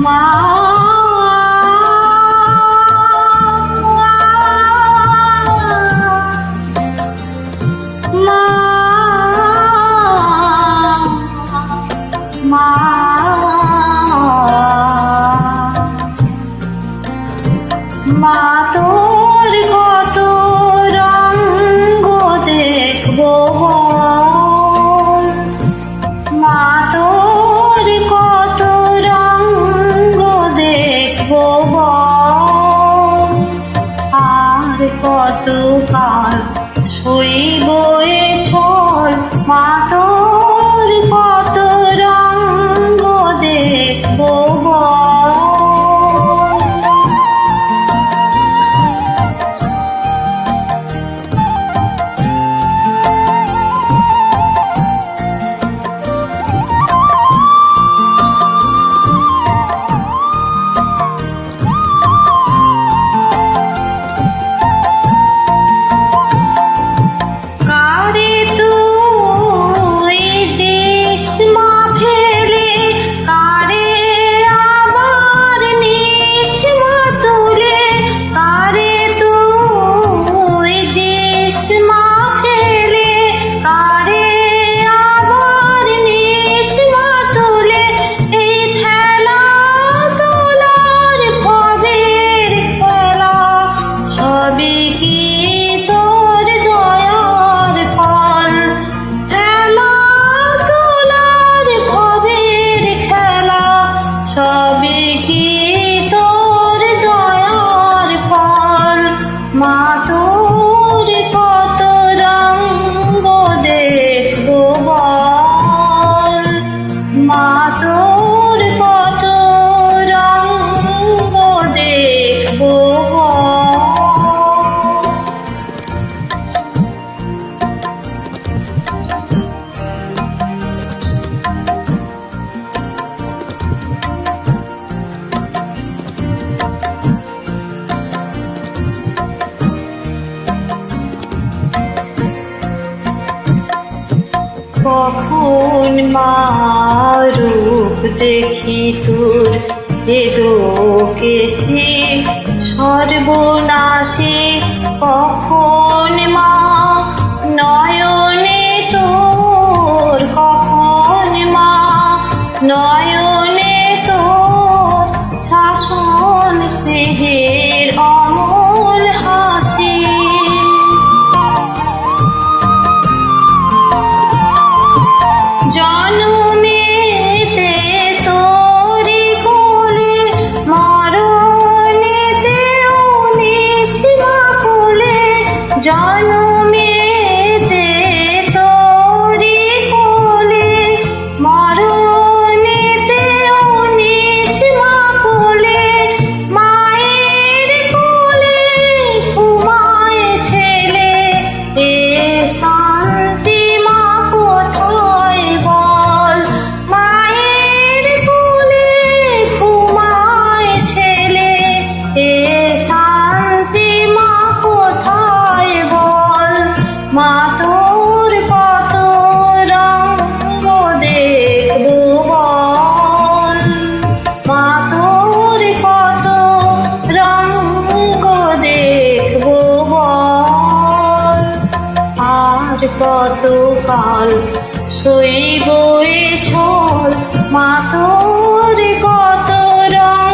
মা। মা। মা। বয়ে ঝড় মাতর be কখন মারূপ দেখি তোর? এ সে সর্বনাশে কখন কতকাল শৈব ছল মাতর কত রং।